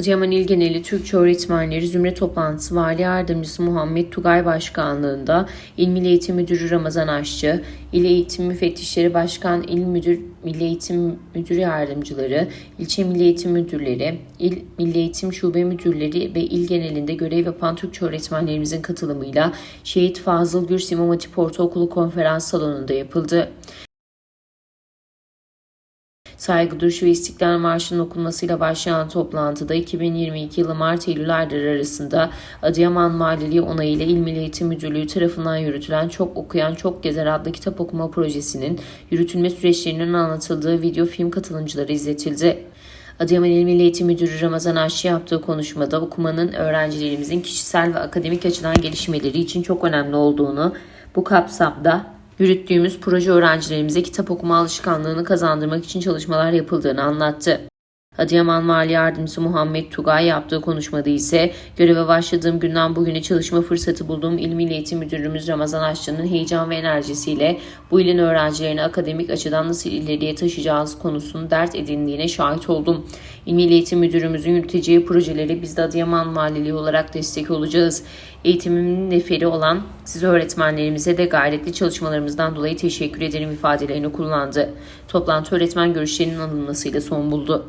Adıyaman İl Geneli Türkçe Öğretmenleri Zümre Toplantısı Vali Yardımcısı Muhammed Tugay Başkanlığında İl Milli Eğitim Müdürü Ramazan Aşçı, İl Eğitim Müfettişleri Başkan İl Müdür Milli Eğitim Müdür Yardımcıları, İlçe Milli Eğitim Müdürleri, İl Milli Eğitim Şube Müdürleri ve il genelinde görev yapan Türkçe öğretmenlerimizin katılımıyla Şehit Fazıl Gürs İmam Hatip Ortaokulu konferans salonunda yapıldı. Saygı duruşu ve İstiklal Marşı'nın okunmasıyla başlayan toplantıda 2022 yılı Mart-Eylül ayları arasında Adıyaman Valiliği onayıyla İl Milli Eğitim Müdürlüğü tarafından yürütülen Çok Okuyan Çok Gezer adlı kitap okuma projesinin yürütülme süreçlerinin anlatıldığı video film katılımcıları izletildi. Adıyaman İl Milli Eğitim Müdürü Ramazan Aşçı yaptığı konuşmada okumanın öğrencilerimizin kişisel ve akademik açıdan gelişmeleri için çok önemli olduğunu, bu kapsamda yürüttüğümüz proje öğrencilerimize kitap okuma alışkanlığını kazandırmak için çalışmalar yapıldığını anlattı. Adıyaman Vali Yardımcısı Muhammed Tugay yaptığı konuşmada ise göreve başladığım günden bugüne çalışma fırsatı bulduğum İl Milli Eğitim Müdürümüz Ramazan Aşçı'nın heyecan ve enerjisiyle bu ilin öğrencilerini akademik açıdan nasıl ileriye taşıyacağız konusunu dert edindiğine şahit oldum. İl Milli Eğitim Müdürümüzün yürüteceği projeleri biz de Adıyaman Valiliği olarak destek olacağız. Eğitimimin neferi olan siz öğretmenlerimize de gayretli çalışmalarımızdan dolayı teşekkür ederim ifadelerini kullandı. Toplantı öğretmen görüşlerinin alınmasıyla son buldu.